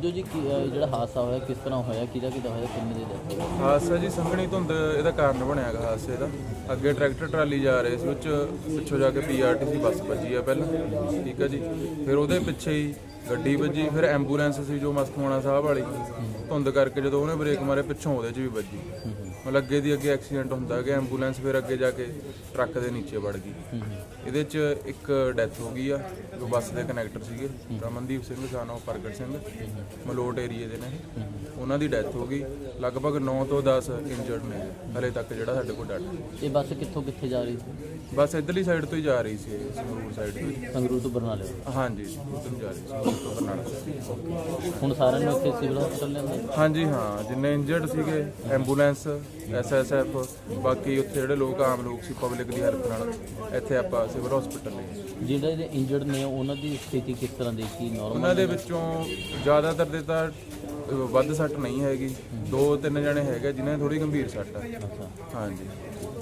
ਜੋ ਜੀ, ਕੀ- ਅਹ, ਜਿਹੜਾ ਹਾਦਸਾ ਹੋਇਆ, ਕਿਸ ਤਰ੍ਹਾਂ ਹੋਇਆ, ਕਿਹਦਾ ਕਿਹਦਾ ਹੋਇਆ, ਕਿੰਨੇ ਦੇ ਦੱਸੇ ਹਾਦਸਾ ਜੀ ਸੰਘਣੀ ਧੁੰਦ ਇਹਦਾ ਕਾਰਨ ਬਣਿਆ ਹੈਗਾ ਹਾਦਸੇ ਦਾ। ਅੱਗੇ ਟਰੈਕਟਰ ਟਰਾਲੀ ਜਾ ਰਹੇ ਸੀ, ਉਹ 'ਚ ਪਿੱਛੋਂ ਜਾ ਕੇ ਪੀਆਰਟੀਸੀ ਬੱਸ ਵੱਜੀ ਆ ਪਹਿਲਾਂ, ਠੀਕ ਆ ਜੀ। ਫਿਰ ਉਹਦੇ ਪਿੱਛੇ ਹੀ ਗੱਡੀ ਵੱਜੀ, ਫਿਰ ਐਂਬੂਲੈਂਸ ਸੀ ਜੋ ਮਸਤਮਾਣਾ ਸਾਹਿਬ ਵਾਲੀ। ਧੁੰਦ ਕਰਕੇ ਜਦੋਂ ਉਹਨੇ ਬ੍ਰੇਕ ਮਾਰੇ, ਪਿੱਛੋਂ ਉਹਦੇ 'ਚ ਵੀ ਵੱਜੀ। ਮਤਲਬ ਅੱਗੇ ਦੀ ਅੱਗੇ ਐਕਸੀਡੈਂਟ ਹੁੰਦਾ ਕਿ ਐਂਬੂਲੈਂਸ ਫਿਰ ਅੱਗੇ ਜਾ ਕੇ ਟਰੱਕ ਦੇ ਨੀਚੇ ਵੜ ਗਈ। ਇਹਦੇ 'ਚ ਇੱਕ ਡੈਥ ਹੋ ਗਈ ਆ ਜੋ ਬੱਸ ਦੇ ਕਨੈਕਟਰ ਸੀਗੇ ਰਮਨਦੀਪ ਸਿੰਘ ਸਾਨੋ ਪ੍ਰਗਟ ਸਿੰਘ ਮਲੋਟ ਏਰੀਏ ਦੇ ਨੇ। ਉਹਨਾਂ ਦੀ ਡੈਥ ਹੋ ਗਈ ਲਗਭਗ 9 ਤੋਂ 10 ਇੰਜਰਡ ਨੇ ਹਲੇ ਤੱਕ ਜਿਹੜਾ ਸਾਡੇ ਕੋਲ ਡਾਟਾ ਇਹ ਬੱਸ ਕਿੱਥੋਂ ਕਿੱਥੇ ਜਾ ਰਹੀ ਸੀ? ਬਸ ਇਧਰਲੀ ਸਾਈਡ ਤੋਂ ਹੀ ਜਾ ਰਹੀ ਸੀ ਸੰਗਰੂਰ ਸਾਈਡ ਤੋਂ ਹੀ। ਸੰਗਰੂਰ ਤੋਂ ਬਰਨਾਲੇ ਹਾਂਜੀ ਉਧਰ ਜਾ ਰਹੀ ਸੀ ਸੰਗਰੂਰ ਤੋਂ ਬਰਨਾਲਾ ਹੁਣ ਸਾਰਿਆਂ ਨੂੰ ਇੱਥੇ ਸਿਵਲ ਹਸਪਤਾਲ ਲਿਆਂਦਾ ਹਾਂਜੀ ਹਾਂ ਜਿੰਨੇ ਇੰਜਰਡ ਸੀਗੇ ਐਂਬੂਲੈਂਸ ਐਸਐਸਐਫ ਬਾਕੀ ਉੱਥੇ ਜਿਹੜੇ ਲੋਕ ਆਮ ਲੋਕ ਸੀ ਪਬਲਿਕ ਦੀ ਹੈਲਪ ਨਾਲ ਇੱਥੇ ਆਪਾਂ ਸਿਵਲ ਹਸਪੀਟਲ ਲਈ ਜਿਹੜੇ ਜਿਹੜੇ ਇੰਜਰਡ ਨੇ ਉਹਨਾਂ ਦੀ ਸਥਿਤੀ ਕਿਸ ਤਰ੍ਹਾਂ ਦੀ ਕੀ ਨਾਰਮਲ ਉਹਨਾਂ ਦੇ ਵਿੱਚੋਂ ਜ਼ਿਆਦਾਤਰ ਦੇ ਤਾਂ ਵੱਧ ਸੱਟ ਨਹੀਂ ਹੈਗੀ। ਦੋ ਤਿੰਨ ਜਣੇ ਹੈਗੇ ਜਿਨ੍ਹਾਂ ਦੀ ਥੋੜੀ ਗੰਭੀਰ ਸੱਟ ਹੈ ਹਾਂਜੀ।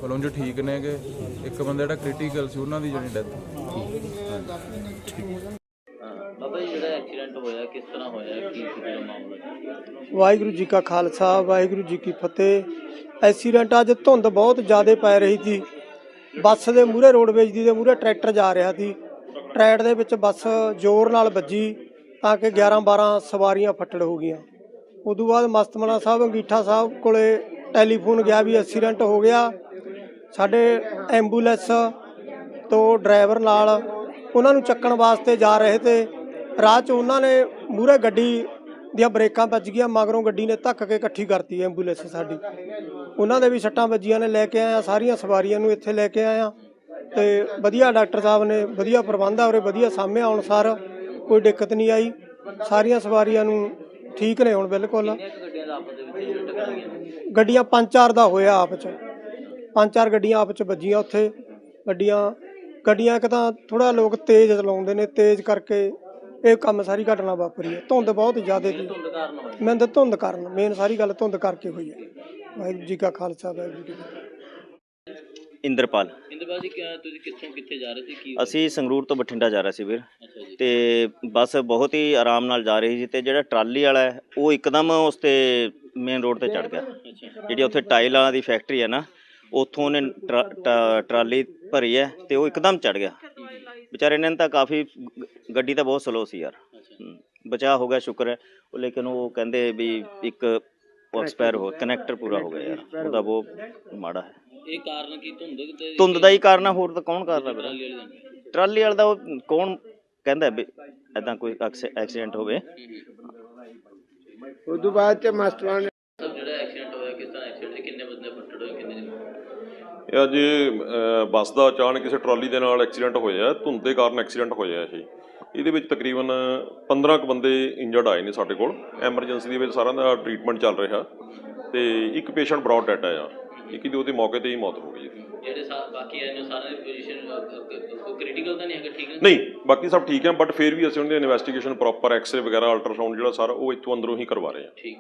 ਉਂਝ ਠੀਕ ਨੇਗੇ। ਇੱਕ ਬੰਦਾ ਜਿਹੜਾ ਕ੍ਰਿਟੀਕਲ ਸੀ ਉਹਨਾਂ ਦੀ ਜਿਹੜੀ ਡੈਥ ਐਕਸੀਡੈਂਟ ਹੋਇਆ, ਕਿਸ ਤਰ੍ਹਾਂ ਹੋਇਆ, ਕੀ ਸੀ ਜਿਹੜਾ ਮਾਮਲਾ? ਵਾਹਿਗੁਰੂ ਜੀ ਕਾ ਖਾਲਸਾ, ਵਾਹਿਗੁਰੂ ਜੀ ਕੀ ਫਤਿਹ। ਐਕਸੀਡੈਂਟ ਅੱਜ ਧੁੰਦ ਬਹੁਤ ਜ਼ਿਆਦਾ ਪੈ ਰਹੀ ਸੀ। ਬੱਸ ਦੇ ਮੂਹਰੇ ਰੋਡਵੇਜ ਦੀ ਦੇ ਮੂਹਰੇ ਟਰੈਕਟਰ ਜਾ ਰਿਹਾ ਸੀ। ਟਰੈਕ ਦੇ ਵਿੱਚ ਬੱਸ ਜ਼ੋਰ ਨਾਲ ਵੱਜੀ ਤਾਂ ਕਿ 11 12 ਸਵਾਰੀਆਂ ਫੱਟੜ ਹੋ ਗਈਆਂ। ਉਦੋਂ ਬਾਅਦ ਮਸਤਮਣਾ ਸਾਹਿਬ, ਅੰਗੀਠਾ ਸਾਹਿਬ ਕੋਲੇ ਟੈਲੀਫੋਨ ਗਿਆ ਵੀ ਐਕਸੀਡੈਂਟ ਹੋ ਗਿਆ। ਸਾਡੇ ਐਂਬੂਲੈਂਸ ਤੋਂ ਡਰਾਈਵਰ ਨਾਲ ਉਹਨਾਂ ਨੂੰ ਚੱਕਣ ਵਾਸਤੇ ਜਾ ਰਹੇ ਤੇ ਰਾਹ 'ਚ ਉਹਨਾਂ ਨੇ ਮੂਹਰੇ ਗੱਡੀ ਦੀਆਂ ਬ੍ਰੇਕਾਂ ਵੱਜ ਗਈਆਂ, ਮਗਰੋਂ ਗੱਡੀ ਨੇ ਧੱਕ ਕੇ ਇਕੱਠੀ ਕਰਤੀ ਐਂਬੂਲੈਂਸ ਸਾਡੀ। ਉਹਨਾਂ ਦੇ ਵੀ ਸੱਟਾਂ ਵੱਜੀਆਂ ਨੇ, ਲੈ ਕੇ ਆਇਆ, ਸਾਰੀਆਂ ਸਵਾਰੀਆਂ ਨੂੰ ਇੱਥੇ ਲੈ ਕੇ ਆਇਆ। ਤੇ ਵਧੀਆ ਡਾਕਟਰ ਸਾਹਿਬ ਨੇ, ਵਧੀਆ ਪ੍ਰਬੰਧ ਆ ਉਰੇ, ਵਧੀਆ ਸਾਹਮਣੇ ਆਉਣ ਸਾਰ ਕੋਈ ਦਿੱਕਤ ਨਹੀਂ ਆਈ। ਸਾਰੀਆਂ ਸਵਾਰੀਆਂ ਨੂੰ ਠੀਕ ਨੇ ਹੁਣ ਬਿਲਕੁਲ। ਗੱਡੀਆਂ ਦਾ ਪੰਜ ਚਾਰ ਦਾ ਹੋਇਆ ਆਪ ਚ। ਪੰਜ ਚਾਰ ਗੱਡੀਆਂ ਆਪ ਚ ਵੱਜੀਆਂ ਉੱਥੇ। ਗੱਡੀਆਂ ਗੱਡੀਆਂ ਇੱਕ ਤਾਂ ਥੋੜਾ ਲੋਕ ਤੇਜ਼ ਚਲਾਉਂਦੇ ਨੇ, ਤੇਜ਼ ਕਰਕੇ ਇਹ ਕੰਮ ਸਾਰੀ ਘਟਨਾ ਵਾਪਰੀ ਹੈ। ਧੁੰਦ ਬਹੁਤ ਜ਼ਿਆਦਾ ਸੀ ਧੁੰਦ ਕਾਰਨ ਹੋਇਆ ਮੈਂ ਤਾਂ ਧੁੰਦ ਕਾਰਨ ਮੇਨ ਸਾਰੀ ਗੱਲ ਧੁੰਦ ਕਰਕੇ ਹੋਈ ਹੈ। ਵਾਹਿਗੁਰੂ ਜੀ ਕਾ ਖਾਲਸਾ ਵਾਹਿਗੁਰੂ ਜੀ ਕੀ ਫਤਿਹ। ਇੰਦਰਪਾਲ। ਇੰਦਰਬਾਜੀ ਕਿਆ ਤੁਸੀਂ ਕਿੱਥੋਂ ਕਿੱਥੇ ਜਾ ਰਹੇ ਸੀ? ਕੀ ਅਸੀਂ ਸੰਗਰੂਰ ਤੋਂ ਬਠਿੰਡਾ ਜਾ ਰਹੇ ਸੀ ਵੀਰ। ਅੱਛਾ ਜੀ। ਤੇ ਬੱਸ ਬਹੁਤ ਹੀ ਆਰਾਮ ਨਾਲ ਜਾ ਰਹੀ ਸੀ ਤੇ ਜਿਹੜਾ ਟਰਾਲੀ ਵਾਲਾ ਹੈ ਉਹ ਇੱਕਦਮ ਉਸ ਤੇ ਮੇਨ ਰੋਡ ਤੇ ਚੜ ਗਿਆ। ਅੱਛਾ। ਜਿਹੜੀ ਉੱਥੇ ਟਾਈਲ ਵਾਲਾ ਦੀ ਫੈਕਟਰੀ ਹੈ ਨਾ ਉੱਥੋਂ ਉਹਨੇ ਟਰਾ- ਟਾ- ਟਰਾਲੀ ਭਰੀ ਹੈ ਤੇ ਉਹ ਇੱਕਦਮ ਚੜ ਗਿਆ। ਵਿਚਾਰੇ ਨੇ ਤਾਂ ਕਾਫੀ ਗੱਡੀ ਤਾਂ ਬਹੁਤ ਸਲੋ ਸੀ ਯਾਰ। ਬਚਾਅ ਹੋ ਗਿਆ ਸ਼ੁਕਰ ਹੈ। ਉਹ ਲੇਕਿਨ ਉਹ ਕਹਿੰਦੇ ਵੀ ਇੱਕ ਐਕਸਪਾਇਰ ਹੋ ਕਨੈਕਟਰ ਪੂਰਾ ਹੋ ਗਿਆ ਯਾਰ। ਉਹਦਾ ਬਹੁਤ ਮਾੜਾ ਹੈ। ਇਹ ਕਾਰਨ ਕੀ ਧੁੰਦ ਤੇ ਧੁੰਦ ਦਾ ਹੀ ਕਾਰਨ ਆ ਹੋਰ ਤਾਂ ਕੌਣ ਕਰਦਾ ਵੀਰ ਟਰਾਲੀ ਵਾਲੇ ਦਾ। ਟਰਾਲੀ ਵਾਲਾ ਦਾ ਉਹ ਕੌਣ ਕਹਿੰਦਾ ਵੀ ਐਦਾਂ ਕੋਈ ਐਕਸੀਡੈਂਟ ਹੋਵੇ। ਉਦੋਂ ਬਾਅਦ ਚ ਮਾਸਟਰਾਂ ਜਿਹੜਾ ਐਕਸੀਡੈਂਟ ਹੋਇਆ ਕਿਸ ਤਰ੍ਹਾਂ ਐਕਸੀਡੈਂਟ ਕਿੰਨੇ ਬੰਦੇ ਫੱਟੜ ਹੋਏ ਕਿੰਨੇ ਇਹ ਅੱਜ ਅ, ਬੱਸ ਦਾ ਅਚਾਨਕ ਕਿਸੇ ਟਰਾਲੀ ਦੇ ਨਾਲ ਐਕਸੀਡੈਂਟ ਹੋਇਆ ਧੁੰਦ ਦੇ ਕਾਰਨ ਐਕਸੀਡੈਂਟ ਹੋਇਆ ਇਹ। ਇਹਦੇ ਵਿੱਚ ਤਕਰੀਬਨ 15 ਕੁ ਬੰਦੇ ਇੰਜਰਡ ਆਏ ਨੇ ਸਾਡੇ ਕੋਲ। ਐਮਰਜੈਂਸੀ ਦੇ ਵਿੱਚ ਸਾਰਿਆਂ ਦਾ ਟ੍ਰੀਟਮੈਂਟ ਚੱਲ ਰਿਹਾ। ਤੇ ਇੱਕ ਪੇਸ਼ੈਂਟ ਬ੍ਰੌਡ ਡੈਡ ਆਇਆ ਇੱਕ ਦੀ ਉਹਦੀ ਮੌਕੇ ਤੇ ਹੀ ਮੌਤ ਹੋ ਗਈ ਜਿਹੜੇ ਸਾ- ਬਾਕੀ ਆਏ ਨੇ ਸਾਰਿਆਂ ਦੀ ਪੋਜੀਸ਼ਨ ਕ੍ਰਿਟੀਕਲ ਤਾਂ ਨਹੀਂ ਹੈਗਾ? ਠੀਕ ਹੈ ਨਹੀਂ ਬਾਕੀ ਸਭ ਠੀਕ ਹੈ ਬਟ ਫਿਰ ਵੀ ਅਸੀਂ ਉਹਨਾਂ ਦੀ ਇਨਵੈਸਟੀਗੇਸ਼ਨ ਪ੍ਰੋਪਰ ਐਕਸ-ਰੇ ਵਗੈਰਾ ਅਲਟਰਾਸਾਊਂਡ ਜਿਹੜਾ ਸਾਰਾ ਉਹ ਇੱਥੋਂ ਅੰਦਰੋਂ ਹੀ ਕਰਵਾ ਰਹੇ ਹਾਂ। ਠੀਕ